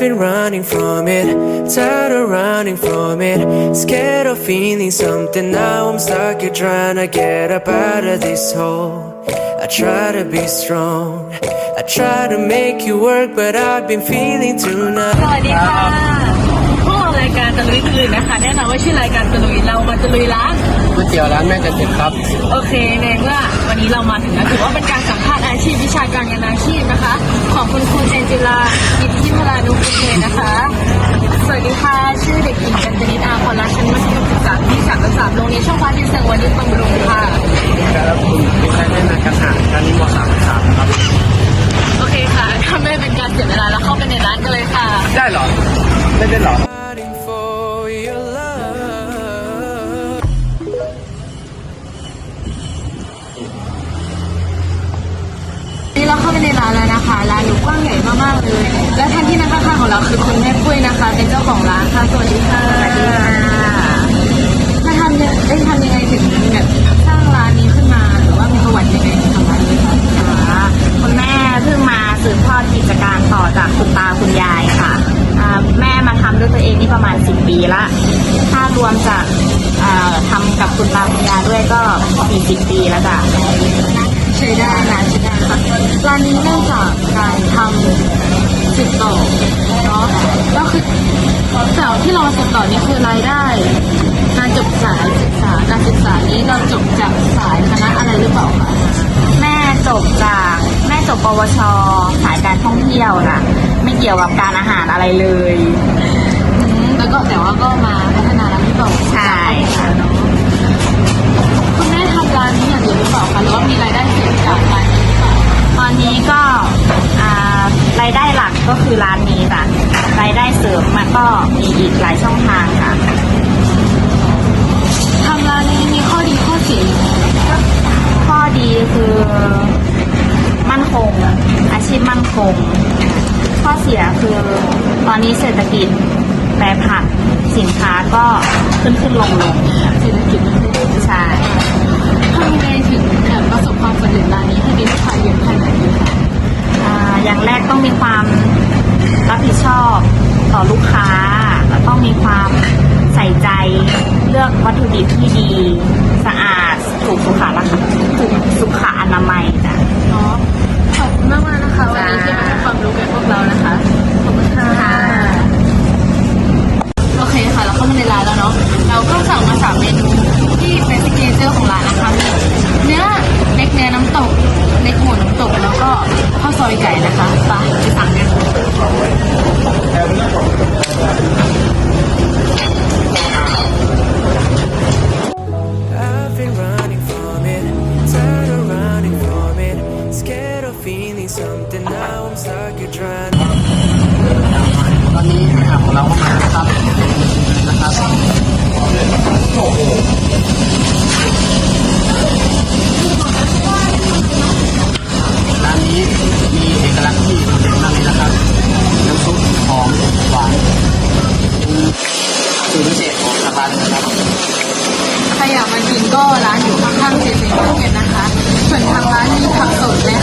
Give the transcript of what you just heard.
been running from it, tired of running from it. Scared of feeling something, now I'm stuck here trying to get up out of this hole. I try to be strong, I try to make you work, but I've been feeling tonight. สวัสดีค่ะพวกเรารายการตะลุยคืนนะคะ แน่นอนว่าชื่อรายการตะลุยเรามาตะลุยร้านก๋วยเตี๋ยวร้านแม่จะเจ็ดครับโอเคในเมื่อวันนี้เรามาถึงแล้วถือว่าเป็นการสัมภาษณ์อาชีพวิชาการงานอาชีพนะคะ ของคุณครูเจ นจิลากิตติพลานุกุลเลยนะคะ สวัสดีค่ะ ชื่อเด็กหญิงกัญจนิตอาพรรัชชั้นมัธยมศึกษาปีที่สามและสามโรงเรียนช่องฟ้าดินแสงวันนี้บำรุงค่ะครับผมเป็นการแนะนำการหาการนี้มสามสามครับ โอเคค่ะถ้าไม่เป็นการเสียเวลาเราเข้าไปในร้านกันเลยค่ะ ได้เหรอไม่ได้เหรอ ในร้านแล้วนะคะร้านอยู่กว้างใหญ่มากๆเลย และท่านที่นั่งข้างๆของเราคือคุณแม่ปุ้ยนะคะ เป็นเจ้าของร้านค่ะสวัสดีค่ะสวัสดีค่ะถ้าทำเนี่ยได้ทำยังไงถึงแบบสร้างร้านนี้ขึ้นมาหรือว่ามีประวัติยังไงถึงทำร้านนี้คะอ่าคุณแม่เพิ่งมาสืบทอดกิจการต่อจากคุณตาคุณยายค่ะอ่าแม่มาทำด้วยตัวเองนี่ประมาณ 10 ปีละ ถ้ารวมจากอ่าทำกับคุณตาคุณยายด้วยก็40ปีแล้วจ้ะใช้ได้นะใช้ได้ ค่ะร้านนี้เริ่มจากการทำสืบต่อเนาะก็คือจากที่เรามาสืบต่อนี่คือรายได้ การจบสายศึกษาการศึกษานี้เราจบจากสายคณะอะไรหรือเปล่าคะแม่จบจากแม่จบปวชสายการท่องเที่ยวนะไม่เกี่ยวกับการอาหารอะไรเลยอืมแล้วก็แต่ว่าก็มา ก็มีอีกหลายช่องทางค่ะทำร้านนี้มีข้อดีข้อเสียยังไงข้อดีคือมั่นคง อาชีพมั่นคง ข้อเสียคือตอนนี้เศรษฐกิจแปรผันสินค้าก็ขึ้นขึ้นลงลงเศรษฐกิจมันไม่ดีใช่ ทำยังไงถึงแบบประสบความสำเร็จร้านนี้ให้มีลูกค้าเยอะขนาดนี้คะ อ่าอย่างแรกต้องมีความรับผิดชอบต่อลูกค้า แล้วต้องมีความใส่ใจเลือกวัตถุดิบ ที่ดี สะอาด ถูกสุขลักษณะถูกสุขอนามัยจ้ะ เนาะขอบคุณมากๆนะคะวันนี้ที่มาให้ความรู้กับพวกเ something, now I'm stuck here trying. ตอนนี้อาหารของเราก็มานะครับนะครับร้านนี้มีเอกลักษณ์ที่โดดเด่นมากเลยนะครับน้ำซุปหอมหวานเป็นสูตรพิเศษของทางร้านนะครับใครอยากมากินก็ร้านอยู่ข้างๆเจเจมาร์เก็ตนะคะ ส่วนทางร้านมีผักสดและ